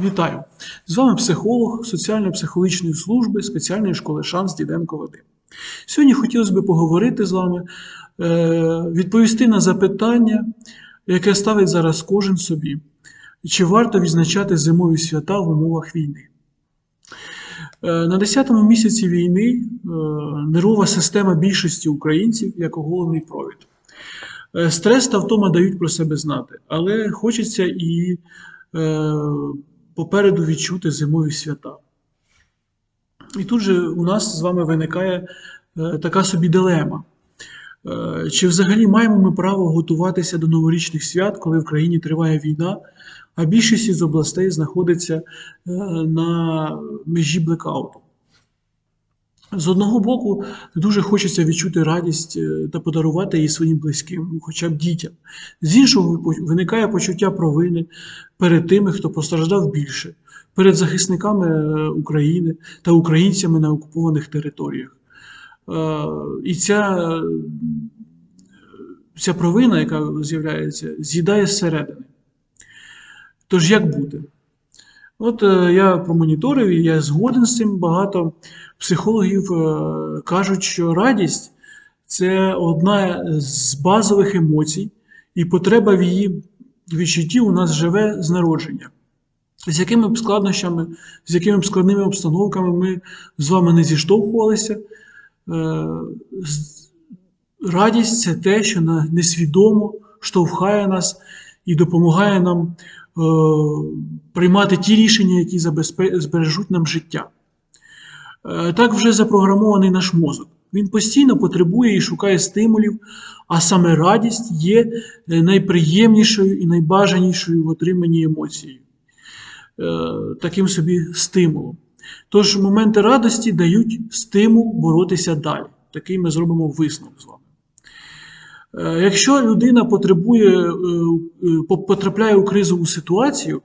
Вітаю! З вами психолог соціально-психологічної служби спеціальної школи Шанс Діденко Вадим. Сьогодні хотілося б поговорити з вами, е, відповісти на запитання, яке ставить зараз кожен собі. Чи варто відзначати зимові свята в умовах війни? Е, На 10-му місяці війни е, нервова система більшості українців як оголений провід. Стрес та втома дають про себе знати, але хочеться і попереду відчути зимові свята. І тут же у нас з вами виникає е, така собі дилема. Е, Чи взагалі маємо ми право готуватися до новорічних свят, коли в країні триває війна, а більшість із областей знаходиться е, на межі блекауту? З одного боку, дуже хочеться відчути радість е, та подарувати її своїм близьким, ну, хоча б дітям. З іншого виникає почуття провини перед тими, хто постраждав більше, перед захисниками е, України та українцями на окупованих територіях. Е, І ця, ця провина, яка з'являється, з'їдає зсередини. Тож як бути? От е, я промоніторив, і я згоден з цим. Багато психологів е, кажуть, що радість це одна з базових емоцій, і потреба в її відчутті у нас живе з народження. З якими б складнощами, з якими б складними обстановками ми з вами не зіштовхувалися. е, Радість це те, що несвідомо штовхає нас і допомагає нам е, приймати ті рішення, які збережуть нам життя. Е, Так вже запрограмований наш мозок. Він постійно потребує і шукає стимулів, а саме радість є е, найприємнішою і найбажанішою в отриманні емоцією, Е, таким собі стимулом. Тож моменти радості дають стимул боротися далі. Такий ми зробимо висновок з вами. Е, Якщо людина потребує, е, е, по- потрапляє у кризову ситуацію,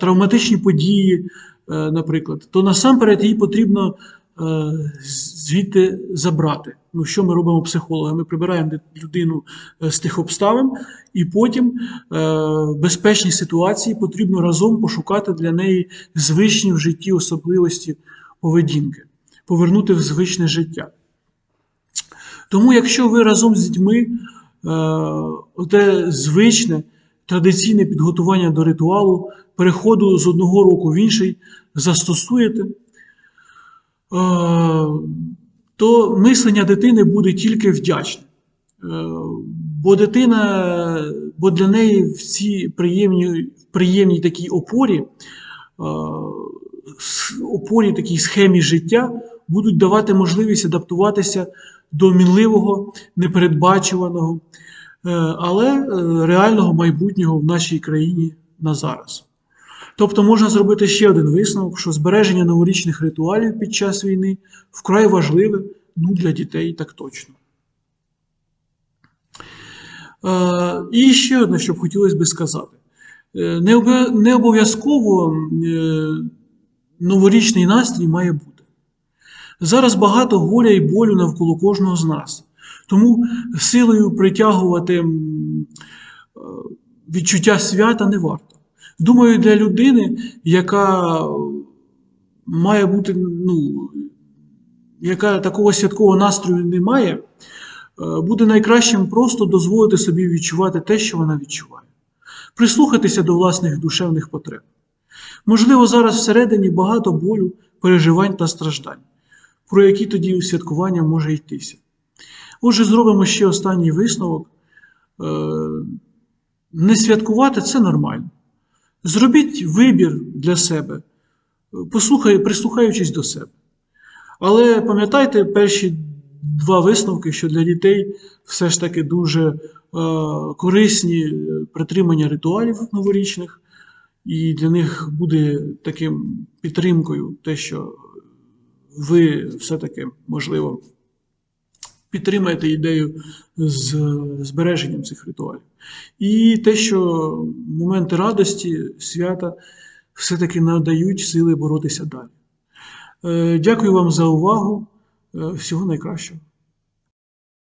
травматичні події, наприклад, то насамперед їй потрібно звідти забрати. Ну, що ми робимо психологи? Ми прибираємо людину з тих обставин, і потім в безпечній ситуації потрібно разом пошукати для неї звичні в житті особливості поведінки, повернути в звичне життя. Тому, якщо ви разом з дітьми е, те звичне традиційне підготування до ритуалу, переходу з одного року в інший застосуєте, е, то мислення дитини буде тільки вдячне. Е, Бо дитина, бо для неї в цій приємній, приємній такій опорі, опорі такій схемі життя будуть давати можливість адаптуватися до мінливого, непередбачуваного, е, але е, реального майбутнього в нашій країні на зараз. Тобто можна зробити ще один висновок, що збереження новорічних ритуалів під час війни вкрай важливе ну, для дітей так точно. Е, І ще одне, що б хотілося би сказати. Не обов'язково новорічний настрій має бути. Зараз багато горя і болю навколо кожного з нас. Тому силою притягувати е, відчуття свята не варто. Думаю, для людини, яка має бути, ну, яка такого святкового настрою не має, е, буде найкращим просто дозволити собі відчувати те, що вона відчуває, прислухатися до власних душевних потреб. Можливо, зараз всередині багато болю, переживань та страждань, про які тоді святкування може йтися. Отже, зробимо ще останній висновок. Е, Не святкувати це нормально. Зробіть вибір для себе, послухай, прислухаючись до себе. Але пам'ятайте перші два висновки, що для дітей все ж таки дуже е, корисні е, притримання ритуалів новорічних, і для них буде таким підтримкою те, що ви все-таки, можливо, підтримаєте ідею з збереженням цих ритуалів. І те, що моменти радості, свята все-таки надають сили боротися далі. Е, Дякую вам за увагу. Е, Всього найкращого.